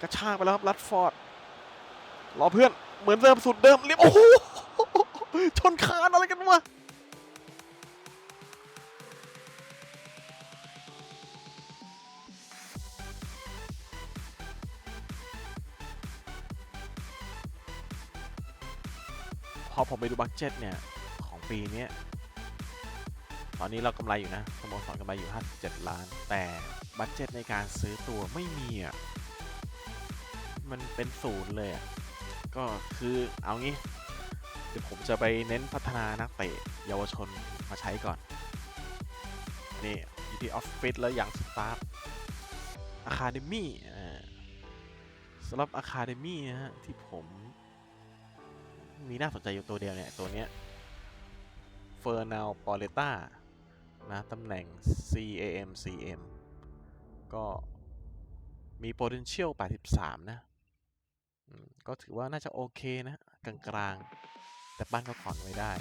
กระชากไปแล้วครับรัดฟอร์ดรอเพื่อนเหมือนเดิมสุดเดิมเรียบโอ้โหชนคานอะไรกันวะพอผมไปดูบัคเจ็ตเนี่ย ของปีนี้ตอนนี้เรากำไรอยู่นะสโมสรกำไรอยู่ 57 ล้าน แต่บัคเจ็ตในการซื้อตัวไม่มีอะ มันเป็นศูนย์เลยอะก็คือเอางี้ เดี๋ยวผมจะไปเน้นพัฒนานักเตะเยาวชนมาใช้ก่อน นี่อยู่ที่ออฟฟิศแล้วยังสตาร์ทอะคาเดมี่สำหรับอะคาเดมี่นะฮะ ที่ผม มีน่าสนใจอยู่ตัวเดียวเนี่ย ตัวเนี้ยเฟอร์นาลปอเลต้านะ ตำแหน่ง CAM CM ก็มี potential 83 นะอืม ก็ถือว่าน่าจะโอเคนะ กลางๆ แต่บ้านก็ผ่อนไว้ได้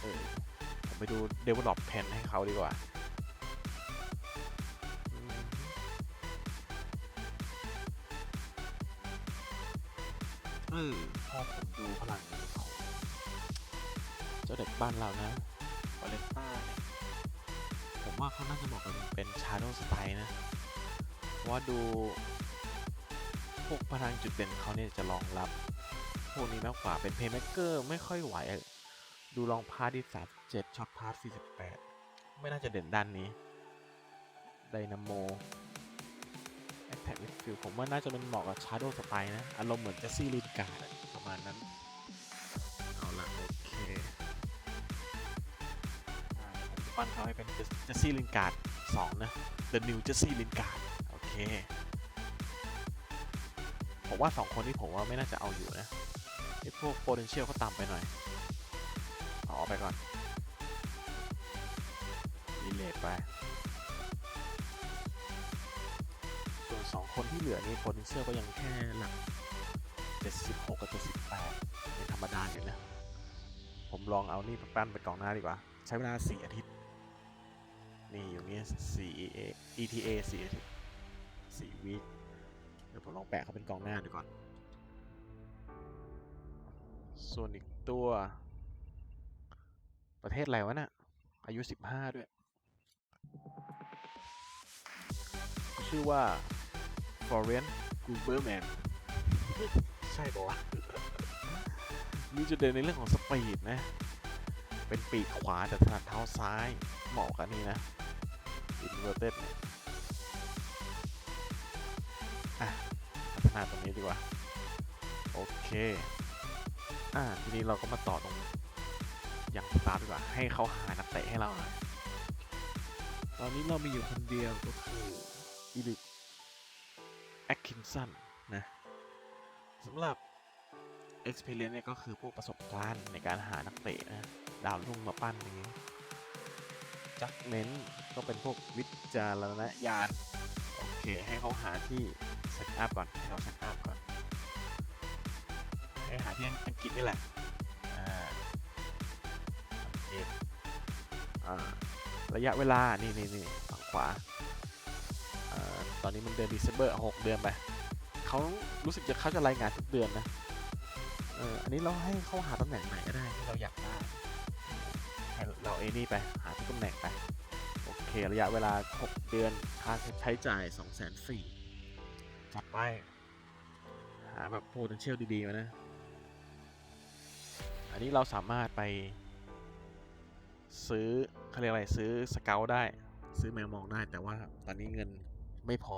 เออ ผมไปดู develop pen ให้เขาดีกว่าเออพอผมดูพลังของเจ้าเด็กบ้านเรานะวาเลนต้าเนี่ยผมว่าเขาน่าจะเหมาะกับเป็น Shadow Style นะ เพราะว่าดู พวกพลังจุดเด่นเขาเนี่ยจะรองรับ พวกนี้มากกว่าเป็นเพย์ m ม k เกอร์ไม่ค่อยไหว ดูลองพาร์ทที่37ช็อตพาร์ท48ไม่น่าจะเด่นด้านนี้ไดนาโมแอคแท็กวิฟิลผมว่าน่าจะเป็นเหมาะกับชาร์โดสไตล์นะ อารมณ์เหมือนเจสซี่ลินการ์ดประมาณนั้น เอาละโอเคปั้นเขาให้เป็นเจสซี่ลินการ์ด2นะ The New Jesse Lingard โอเค ผมว่าสองคนนี้ผมว่าไม่น่าจะเอาอยู่นะไอ้พวก potential เขาต่ำไปหน่อยอาอไปก่อนรีเลทไป ส่วนสองคนที่เหลือนี่ potential ก็ยังแค่หลัก 76 กับ 78เป็นธรรมดาอยู่นะ ผมลองเอานี่ปั้นไปกองหน้าดีกว่า ใช้เวลา 4 อาทิตย์ นี่อยู่นี่4 ETA 4อาทิตย์4วีค ดี๋ยวผมลองแปะเขาเป็นกองหน้าดูก่อน ส่วนอีกตัว ประเทศอะไรวะน่ะ อายุ 15 ด้วย ชื่อว่า Florian g u b e r m a n ใช่ปะวะมีจุดเด่นในเรื่องของสปีดนะ เป็นปีกขวาแต่ถนัดเท้าซ้าย เหมาะกับนี่นะ Inverted เนี่ย นาตรงนี้ดีกว่า โอเค อ่า ทีนี้เราก็มาต่อตรงอย่างสตาร์ดีกว่า ให้เขาหานักเตะให้เราหน่อยตอนนี้เรามีอยู่คนเดียวก็คืออีลิกแอคคินสันนะสำหรับ Experience เนี่ยก็คือพวกประสบการณ์ในการหานักเตะนะดาวรุ่งมาปั้นอย่างนี้จักเน้นก็เป็นพวกวิจารณญาณโอเคให้เขาหาที่ เซตอัพก่อนให้เราเซตอัพก่อนให้หาที่อังกฤษนี่แหละ อ่าโอเคอ่า ระยะเวลา นี่นี่นี่ฝั่งขวา อ่า ตอนนี้มันเดือน December หกเดือนไปเขารู้สึกจะเขาจะรายงานทุกเดือนนะ เออ อันนี้เราให้เขาหาตำแหน่งไหนก็ได้ที่เราอยากได้ให้เราเอนี่ไป หาทุกตำแหน่งไป โอเค ระยะเวลา 6 เดือน ค่าใช้จ่าย2 4 0 0 0 0จัด ไป หาแบบ potential ดีๆมานะ อันนี้เราสามารถไป ซื้อเขาเรียกอะไรซื้อสเกลได้ ซื้อแมวมองได้แต่ว่าตอนนี้เงินไม่พอ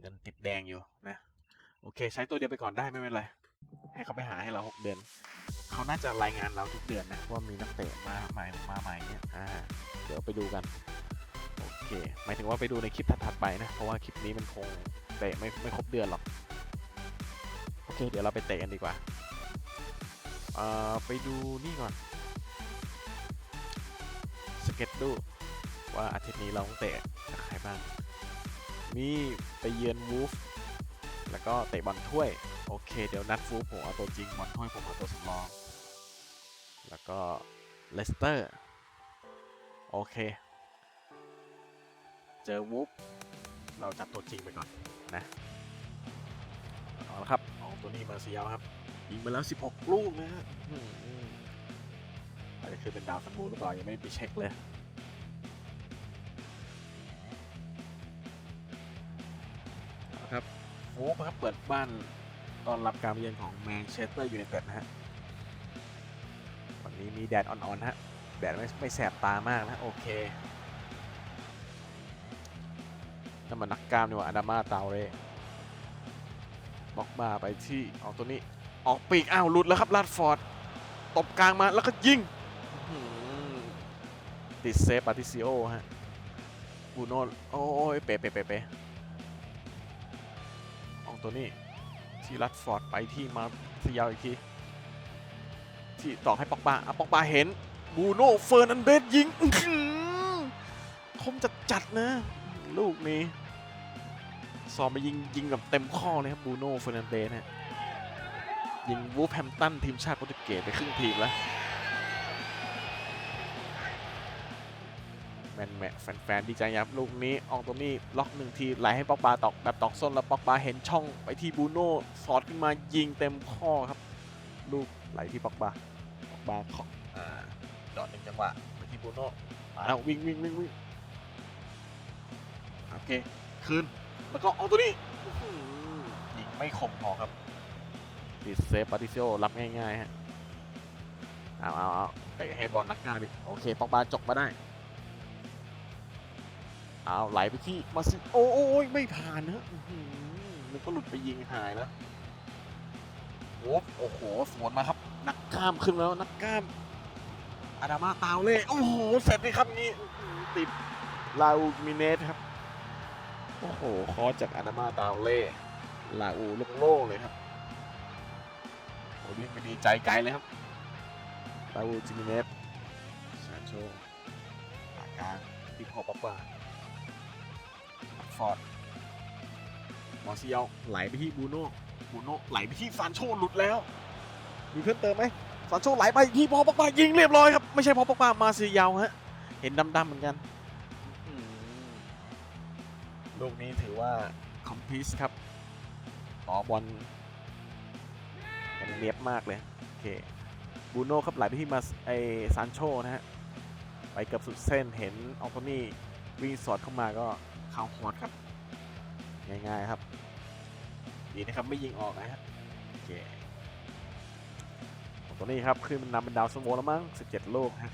เงินติดแดงอยู่นะ โอเค ใช้ตัวเดียวไปก่อนได้ไม่เป็นไร ให้เขาไปหาให้เรา 6 เดือน เขาน่าจะรายงานเราทุกเดือนนะว่ามีนักเตะมาใหม่มาใหม่เนี่ยอ่าเดี๋ยวไปดูกันโอเค หมายถึงว่าไปดูในคลิปถัดๆไปนะ เพราะว่าคลิปนี้มันคง เตะไม่ไม่ครบเดือนหรอก โอเค เดี๋ยวเราไปเตะกันดีกว่าเอ่อไปดูนี่ก่อน สเก็ตดูว่าอาทิตย์นี้เราต้องเตะกับใครบ้าง มีไปเยือนวูฟ แล้วก็เตะบอลถ้วย โอเค เดี๋ยวนัดวูฟผมเอาตัวจริงบอลถ้วยผมเอาตัวสำรอง แล้วก็เลสเตอร์ โอเค เจอวูฟ เราจัดตัวจริงไปก่อน นะเอาละครับเองตัวนี้มาเสียครับยิงมาแล้ว 16 ลูกนะฮะอันนี้คือเป็นดาวซันบูหรือเปล่ายังไม่ไปเช็คเลยครับโอ้ครับเปิดบ้านตอนรับการเยือนของแมนเชสเตอร์ยูไนเต็ดนะฮะวันนี้มีแดดอ่อนๆฮะแดดไม่ไม่แสบตามากนะ โอเค นั่นมันนักกล้ามนี่ว่าอดามาเตาเรบล็อกมาไปที่ออกตัวนี้ ออกปีกอ้าวหลุดแล้วครับลาดฟอร์ดตบกลางมาแล้วก็ยิงติดเซฟปาติซิโอฮะบูโน่โอ้ยเป๊ะเป๊ะเป๊ะออกตัวนี้ ที่ลัดฟอร์ดไปที่มาสยาวอีกทีที่ต่อให้ปอกบาอะปอกบาเห็นบูโน่เฟอร์นันเดสยิงคมจัดจัดนะ ลูกนี้ ซอมไปยิงยิงแบบเต็มข้อเลยครับบูโน่เฟอร์นันเดสเนี่ยยิงวูฟแฮมตันทีมชาติโปรตุเกสไปครึ่งทีมแล้วแมนแมแฟนๆดีใจครับลูกนี้อองตัวนี้ล็อกหนึ่งทีไหลให้ปอกบาตอกแบบตอกส้นแล้วปอกบาเห็นช่องไปที่บูโน่สอดขึ้นมายิงเต็มข้อครับ ลูกไหลที่ปอกบาปอกบาเคาะอ่าดอดหนึ่งจังหวะไปที่บูโน่อ้ววิ่งวิ่งวิ่งวิ่งโอเคคืน แล้วก็เอาตัวนี้อื้อหือยิงไม่คมพอครับติดเซฟปาติเซโอรับง่ายๆฮะเอาเอาเอาไปให้บอลนักกล้าดิโอเคปอกบาจกมาได้เอาไหลไปที่มาซิโอ้โอ้ยไม่ผ่านนะอื้อหือมันก็หลุดไปยิงหายแล้วโอ้โอ้โหสวนมาครับ นักกล้ามขึ้นแล้วนักกล้ามอาดามาตาวเล่โอ้โหเสร็จเลยครับนี่อื้อหือติดลาอูมิเนสครับ โอ้โห คอจากอาดามาตาวเล่ลาอูโล่งๆเลยครับโอ้วิ่งไปดีใจไกลเลยครับลาอูจิมิเนสซานโชปากกลางที่พอปะปาฟอร์ดมอร์เซียลไหลไปที่บูโน่บูโน่ไหลไปที่ซานโชหลุดแล้ว มีเพิ่มเติมไหมซานโชไหลไปที่พอปอกปายิงเรียบร้อยครับ ไม่ใช่พอปอกปามาเซียลฮะ เห็นดำๆเหมือนกันอืม ลูกนี้ถือว่าคอมพิสครับ ต่อบอลเนียบมากเลย โอเคบูโน่ครับไหลไปที่มาไอซานโชนะฮะ ไปเกือบสุดเส้นเห็นอองโตนี่วิ่งสอดเข้ามาก็ข้าฮอตครับ ง่ายๆครับ ดีนะครับไม่ยิงออกนะฮะโอเคตัวนี้ครับ ขึ้นนำเป็นดาวสโมแล้วมั้ง 17ลูกฮะ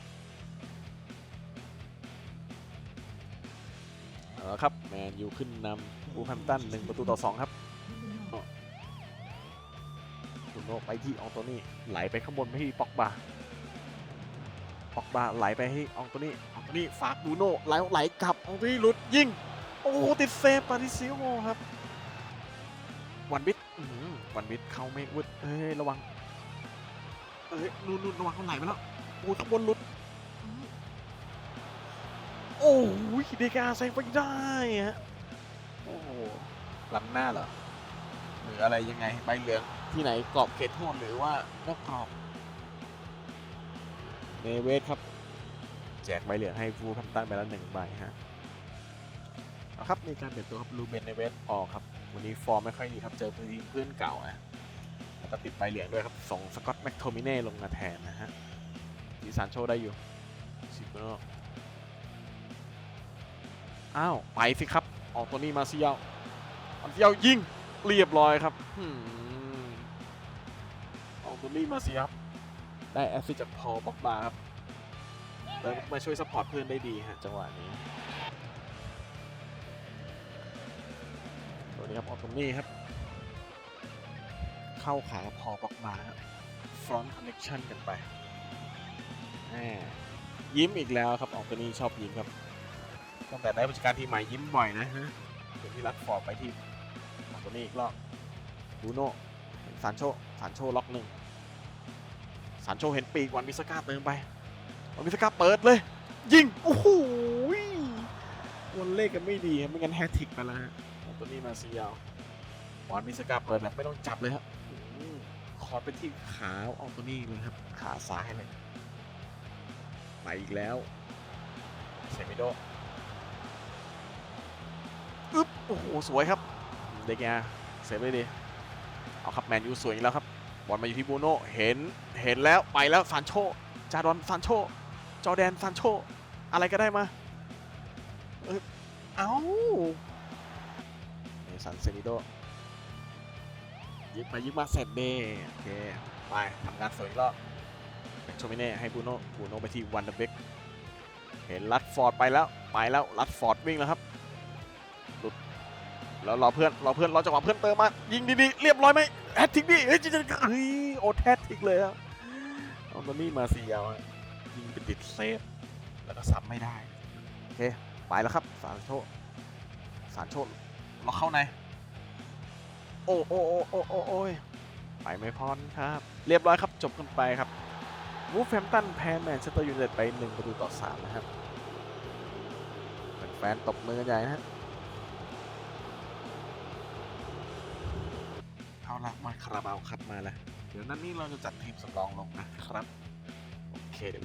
เอาละครับแมนยูขึ้นนำบูแฮมตัน1ประตูต่อ2ครับคุณโนไปที่อองโตนี่ไหลไปข้างบนไปที่ปอกบาปอกบาไหลไปให้อองโตนี่อองโตนี่ฝากบูโน่ไหลไหลกลับอองโตนี่ลุดยิงโอ้โหติดเซฟปาริซิโอครับวันบิดวันบิดเข้าไม่วุดเอ้ยระวังเอ้ยนู่นนู่นระวังเขาไหลไปแล้วโอ้ข้างบนลุด อ้ยเดกาเซฟไปได้ฮะโอ้โหล้ำหน้าเหรอหรืออะไรยังไงใบเหลืองที่ไหนกรอบเขตโทษหรือว่านอกกรอบเนเวสครับ แจกใบเหลืองให้ฟูพันตันไปแล้วหนึ่งใบฮะเอาครับมีการเปลี่ยนตัวครับลูเบนเนเวสออกครับ วันนี้ฟอร์มไม่ค่อยดีครับเจอทีมเพื่อนเก่านะแล้วก็ติดใบเหลืองด้วยครับส่งสกอตแม็กโทมิเน่ลงมาแทนนะฮะดีซานโชได้อยู่ซิโกโน อ้าว ไปสิครับ ออกตัวนี้มาเซียวมาเซียวยิงเรียบร้อยครับหืมออกตัวนี้มาเซียวได้แอสซิสต์จากพอลบ็อกบาครับแล้วมาช่วยซัพพอร์ตเพื่อนได้ดีฮะจังหวะนี้ตัวนี้ครับออตตนี่ครับ เข้าขาพอปอกมาครับ front connection กันไปแหมยิ้มอีกแล้วครับออกตัวนี้ชอบยิ้มครับ ตั้งแต่ได้ผู้จัดการทีมใหม่ยิ้มบ่อยนะฮะเดี๋ยวที่รัดฟอร์ดไปที่ออกตัวนี้อีกรอบบูโน่ซานโชซานโชล็อกหนึ่งซานโชเห็นปีกวันมิสก้าเติมไปวันมิสก้าเปิดเลย ยิง โอ้โหวันเลขกันไม่ดีไม่งั้นแฮตทริกไปแล้วฮะของตัวนี้มาซียาวบอลมิสก้าเปิดแบบไม่ต้องจับเลยครับคอร์ไปที่ขาอองตัวนี้เลยครับ ขาซ้ายเลยไปอีกแล้วเซมิโด โอ้โห สวยครับ เด็กแกเซฟเลยดี เอาครับแมนยูสวยอีกแล้วครับ บอลมาอยู่ที่บูโน่ เห็น เห็นแล้วไปแล้วซานโช จาดอนซานโช จอแดนซานโช อะไรก็ได้มา เอยเอ้าเนสันเซนิโดยิงมายิงมาเสร็จเด้โอเค ไปทำงานสวยอีกรอบโชมิเน่ให้บูโน่บูโน่ไปที่วันเดอร์เบกเห็นลัดฟอร์ดไปแล้ว ไปแล้วลัดฟอร์ดวิ่งแล้วครับ แล้วรอเพื่อนรอเพื่อนรอจังหวะเพื่อนเติมมายิงดีๆเรียบร้อยไหมแฮตทิกดิเฮ้ยจริงๆเฮ้ยโอแฮตทิกเลยอะเอาตัวนี้มาเสียอะยิงไปติดเซฟแล้วก็ซ้ำไม่ได้โอเคไปแล้วครับสารโชคสารโชคเราเข้าในโอ้โอ้โอ้โอ้โอ้โอ้ยไปไม่พอนครับ เรียบร้อยครับจบกันไปครับวูฟแฮมตันแพ้แมนเชสเตอร์ยูไนเต็ดไป1ประตูต่อ3นะครับแฟนๆตบมือกันใหญ่นะฮะ เอาละมาคาราบาวครับมาแล้วเดี๋ยวนั้นนี่เราจะจัดทีมสำรองลงนะครับ โอเคเดี๋ยว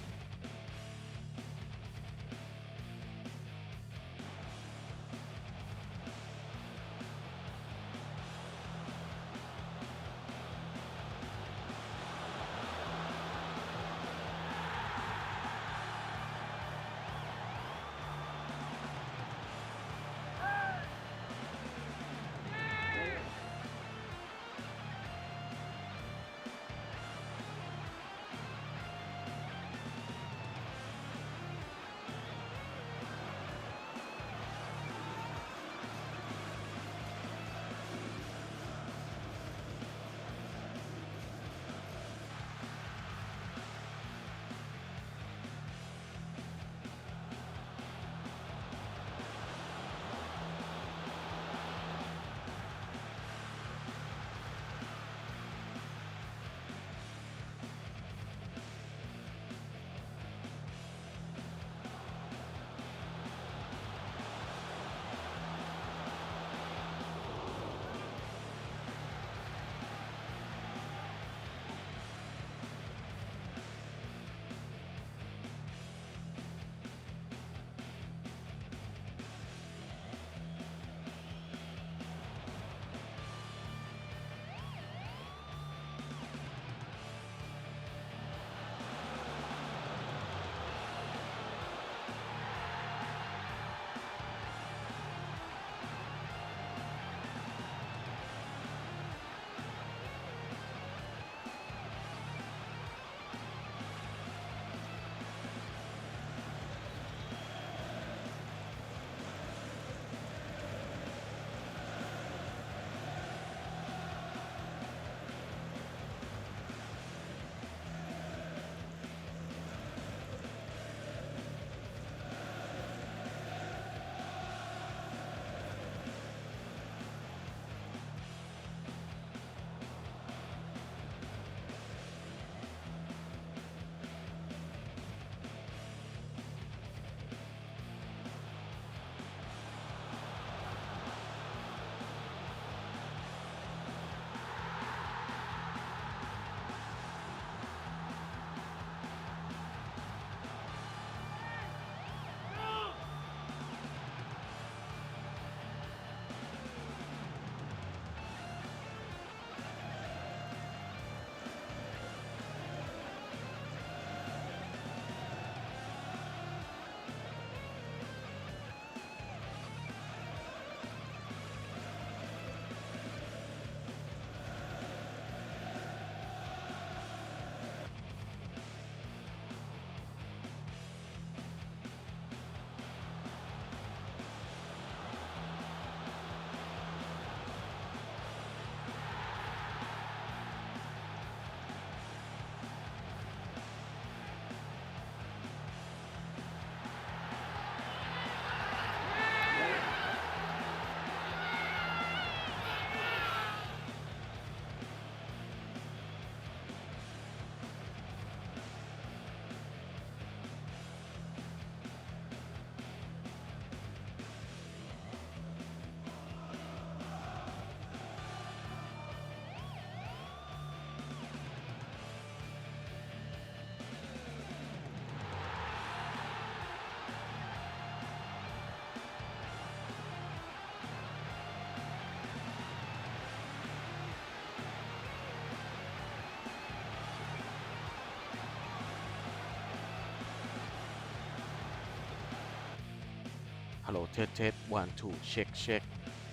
ฮัลโหลเทสเทสวันทูเช็คเช็ค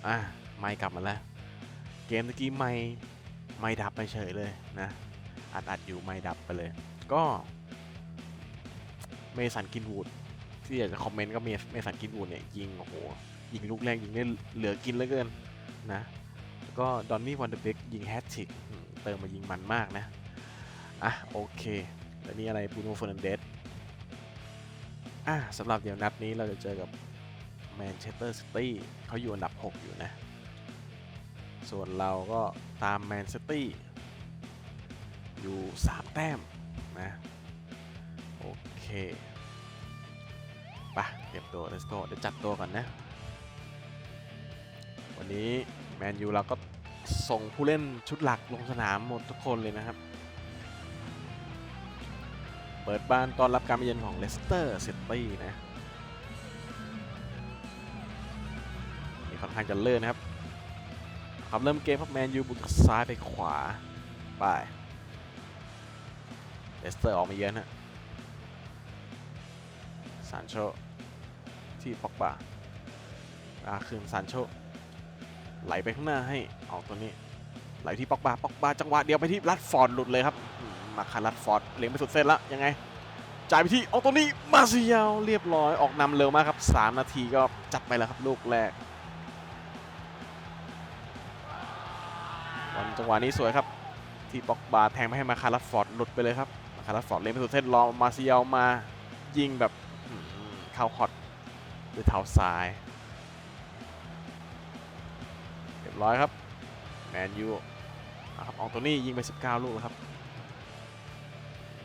อะไม่กลับมาแล้ว เกมตะกี้ไม่ไม่ดับไปเฉยเลยนะ อัดอัดอยู่ไม่ดับไปเลย ก็เมสันกินวูดที่อยากจะคอมเมนต์ก็เมเมสันกินวูดเนี่ยยิงโอ้โหยิงลูกแรกยิงได้เหลือกินเหลือเกินนะแล้วก็ดอนนี่วันเดอร์เบกยิงแฮตทริกเติมมายิงมันมากนะ อะ โอเค แล้วนี่อะไรบูโนเฟอร์นันเดสอะสำหรับเดี๋ยวนัดนี้เราจะเจอกับ แมนเชสเตอร์ซิตี้เขาอยู่อันดับ 6 อยู่นะ ส่วนเราก็ตามแมนซิตี้อยู่ 3 แต้มนะ โอเคไปะเตรียมตัว let's go เดี๋ยวจัดตัวก่อนนะ วันนี้แมนยูเราก็ส่งผู้เล่นชุดหลักลงสนามหมดทุกคนเลยนะครับ เปิดบ้านต้อนรับการมาเยือนของเลสเตอร์ซิตี้นะ อนข้างจะเลื่อนนะครับครับเริ่มเกมครับแมนยูบุกซ้ายไปขวาไปเลสเตอร์ออกมาเยือนฮะซานโชที่ปอกบาอาคืนซานโชไหลไปข้างหน้าให้ออกตัวนี้ ไหลที่ปอกบาปอกบาจังหวะเดียวไปที่ลัดฟอร์ดหลุดเลยครับมาคารัดฟอร์ดเลี้ยงไปสุดเส้นล้วยังไงจ่ายไปที่ออกตัวนี้มาเซียลเรียบร้อยออกนำเร็วมากครับ 3 นาทีก็จัดไปแล้วครับลูกแรก จังหวะนี้สวยครับ ที่ปอกบาแทงไม่ให้มาคารัดฟอร์ดหลุดไปเลยครับมาคารัดฟอร์ดเลี้ยงไปสุดเส้นรอมาเซียลมายิงแบบเข้าฮอตด้วยเท้าซ้ายเรียบร้อยครับแมนยูนะครับอองโตนี่ยิงไป 19 ลูกแล้วครับ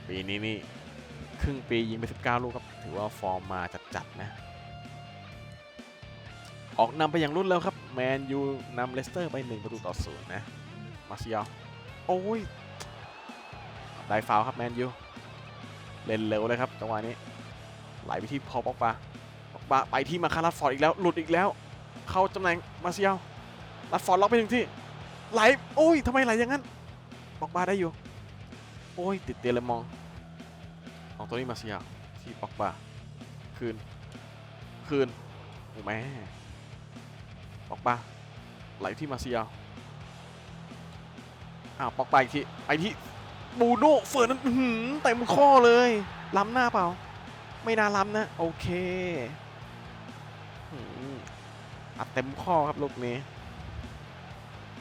ปีนี้นี่ครึ่งปียิงไป 19 ลูกครับ ถือว่าฟอร์มมาจัดๆนะ ออกนำไปอย่างรวดเร็วครับ แมนยูนำเลสเตอร์ไป 1 ประตูต่อศูนย์นะ มาเซิยโอ้ยได้ฟาวครับแมนยูเล่นเร็วเลยครับจังหวะนี้ไหลไปที่พอปอกปาปอกปาไปที่มาคาราฟอร์ดอีกแล้วหลุดอีกแล้ว เข้าตำแหน่งมาเซิยาลัดฟอร์ดล็อกไปหนึ่งที่ไหลโอ้ยทำไมไหลอย่างนั้นปอกปาได้อยู่ โอ้ยติดเตะเลยมองของตัวนี้มาเซียที่ปอกบาคืนคืนโอ้แม่ปอกบาไหลที่มาเซีย อ้าวปอกบาอีกทีไปที่บูโน่เฟิร์นนั้นเต็มข้อเลย ล้ำหน้าเปล่า ไม่น่าล้ำนะ โอเคอัดเต็มข้อครับลูกนี้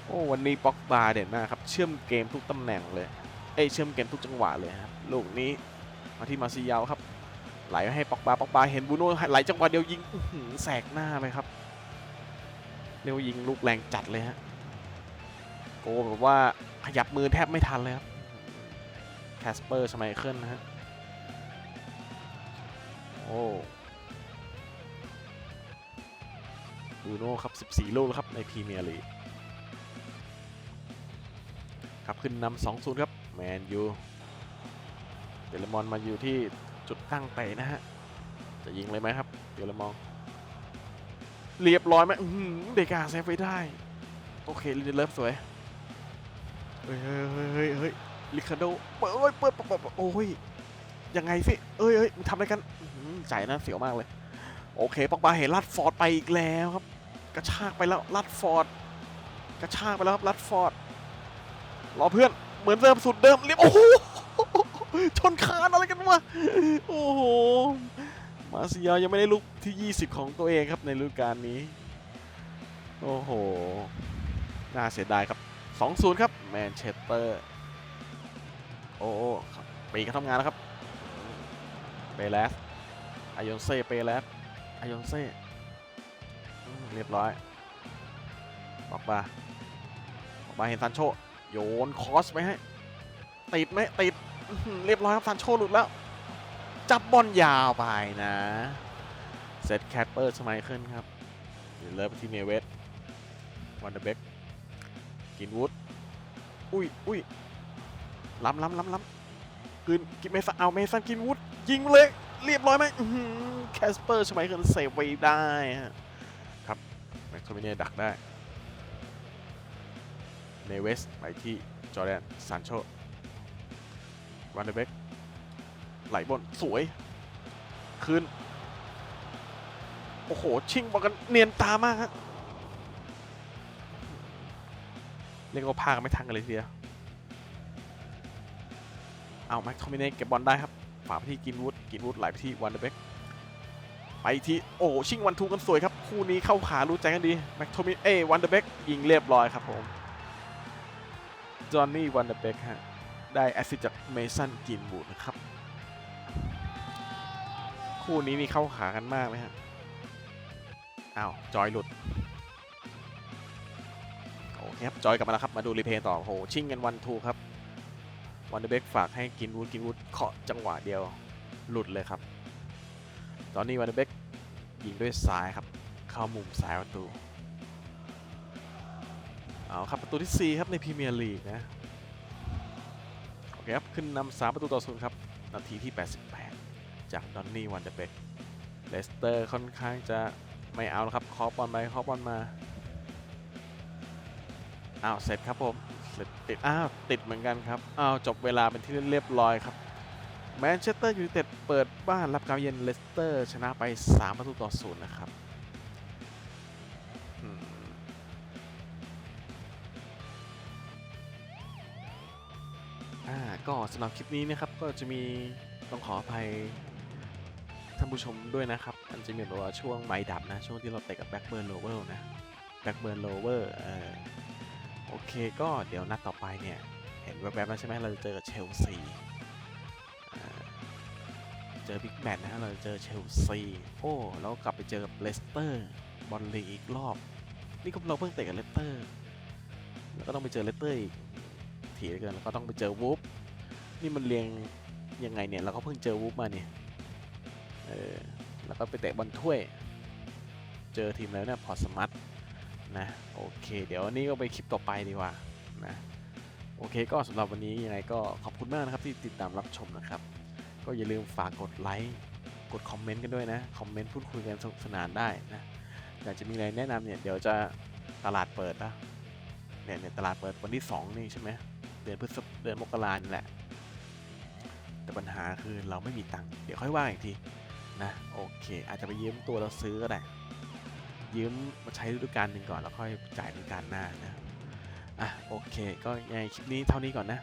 โอ้วันนี้ปอกบาเด่นมากครับ เชื่อมเกมทุกตำแหน่งเลย เอ้ยเชื่อมเกมทุกจังหวะเลยครับ ลูกนี้มาที่มาซิยาวครับ ไหลให้ปอกบาปอกบาเห็นบูโน่ไหลจังหวะเดียวยิงแสกหน้าไปครับ เรียวยิงลูกแรงจัดเลยฮะ โกแบบว่าขยับมือแทบไม่ทันเลยครับแคสเปอร์ชไมเคิลนะฮะ โอ้บูโน่ครับ 14 ลูกแล้วครับ ในพรีเมียร์ลีกครับขึ้นนำ2-0 ครับ แมนยูเดลมอนมาอยู่ที่จุดตั้งเตะนะฮะ จะยิงเลยไหมครับ เดลมอนเรียบร้อยไหมเดกาเซฟไว้ได้ โอเคลินเดเลิฟสวย เฮ้ยเฮ้ยเฮ้ยเฮ้ยเฮ้ยลิคาโดเปิดเอ้ยเปิดเปิดเปิดโอ้ยยังไงสิเอ้ยเอ้ยมึงทำอะไรกันใจนะเสียวมากเลย โอเคปอกบาเห็นลัดฟอร์ดไปอีกแล้วครับ กระชากไปแล้วลัดฟอร์ดกระชากไปแล้วครับลัดฟอร์ดรอเพื่อนเหมือนเดิมสุดเดิมเรียบโอ้โหชนคานอะไรกันวะโอ้โหมาเซียยังไม่ได้ลูกที่ 20 ของตัวเองครับในฤดูกาลนี้ โอ้โห น่าเสียดายครับ 2-0 ครับ แมนเชสเตอร์ โอ้โหครับปีกเขาทำงานแล้วครับ เปเลสอายอนเซ่ เปเลสอายอนเซ่ เรียบร้อย บอกมาบอกมาเห็นซันโช โยนคอสไปให้ ติดไหมติด เรียบร้อยครับซันโชหลุดแล้ว จับบอลยาวไปนะเซตแคทเปอร์สไมเคิลครับเลิฟที่เนเวสวันเดอร์เบก กินวูดอุ้ยอุ้ยล้ำล้ำล้ำล้ำคืนกินเมสันเอาเมสันกินวูดยิงเลยเรียบร้อยไหมแคสเปอร์สไมเคิลเซฟไว้ได้ฮะครับแม็กโทมิเน่ดักได้เนเวสไปที่จอร์แดนซานโชวันเดอร์เบกไหลบนสวย คืน โอ้โห ชิงบอลกันเนียนตามากฮะ เรียกว่าพากันไม่ทันกันเลยทีเดียว เอาแม็กทอมิเน่เก็บบอลได้ครับฝากไปที่กินวูดกินวูดไหลไปที่วันเดอร์เบกไปที่โอ้ชิงวันทูกันสวยครับ คู่นี้เข้าขารู้ใจกันดีแม็กทอมิเอวันเดอร์เบกยิงเรียบร้อยครับผมจอห์นนี่วันเดอร์เบกฮะได้แอสซิสจากเมสันกินบูดนะครับ คู่นี้นี่เข้าขากันมากไหมฮะอ้าวจอยหลุด ครับจอยกลับมาแล้วครับ มาดูรีเพย์ต่อโหชิงกันวันทูครับวันเดเบกฝากให้กินวูดกินวูดเคาะจังหวะเดียวหลุดเลยครับ ตอนนี้วันเดเบกยิงด้วยซ้ายครับ เข้ามุมซ้ายประตูเอาครับประตูที่ 4 ครับในพรีเมียร์ลีกนะโอเคครับขึ้นนำสามประตูต่อศูนย์ครับ นาทีที่ 88 จากดอนนี่วันเดเบกเลสเตอร์ค่อนข้างจะไม่เอาแล้วครับเคอบอลไปเคอบอลมา อ้าวเสร็จครับผมเสร็จติดอ้าวติดเหมือนกันครับอ้าวจบเวลาเป็นที่เรียบร้อยครับแมนเชสเตอร์ยูไนเต็ดเปิดบ้านรับการเยือนเลสเตอร์ชนะไป 3 ประตูต่อศูนย์นะครับอ่าก็สำหรับคลิปนี้นะครับก็จะมีต้องขออภัยท่านผู้ชมด้วยนะครับมันจะมีแบบว่าช่วงไม้ดับนะ ช่วงที่เราเตะกับแบ็กเบิร์นโลเวอร์นะแบ็กเบิร์นโลเวอร์เออ โอเคก็เดี๋ยวนัดต่อไปเนี่ย เห็นแวบๆแล้วใช่ไหมเราจะเจอกับเชลซีเจอบิ๊กแมตช์นะฮะเราจะเจอเชลซีโอ้แล้วกลับไปเจอกับเลสเตอร์บอลลีอีกรอบ นี่ก็เราเพิ่งเตะกับเลสเตอร์แล้วก็ต้องไปเจอเลสเตอร์อีกถี่เลือเกินแล้วก็ต้องไปเจอวูฟนี่มันเรียงยังไงเนี่ยเราก็เพิ่งเจอวูฟมาเนี่ยเออแล้วก็ไปเตะบอลถ้วย เจอทีมแล้วเนี่ยพอสมัต นะโอเค เดี๋ยววันนี้ก็ไปคลิปต่อไปดีกว่านะโอเคก็สำหรับวันนี้ยังไงก็ขอบคุณมากนะครับที่ติดตามรับชมนะครับ ก็อย่าลืมฝากกดไลค์กดคอมเมนต์กันด้วยนะคอมเมนต์พูดคุยกันสนุกสนานได้นะอยากจะมีอะไรแนะนำเนี่ยเดี๋ยวจะตลาดเปิดนะเนี่ยเนี่ยตลาดเปิดวันที่ 2 นี่ใช่ไหมเดือนพฤษภเดือนมกรานี่แหละ แต่ปัญหาคือเราไม่มีตังค์เดี๋ยวค่อยว่าอีกทีนะโอเค อาจจะไปยืมตัวเราซื้อก็ได้ ยืมมาใช้ฤดูกาลหนึ่งก่อนแล้วค่อยจ่ายฤดูกาลหน้านะอะโอเค ก็ยังไงคลิปนี้เท่านี้ก่อนนะ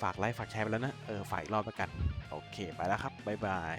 ฝากไลค์ฝากแชร์ไปแล้วนะ เออฝากอีกรอบแล้วกัน โอเค ไปแล้วครับ บ๊ายบาย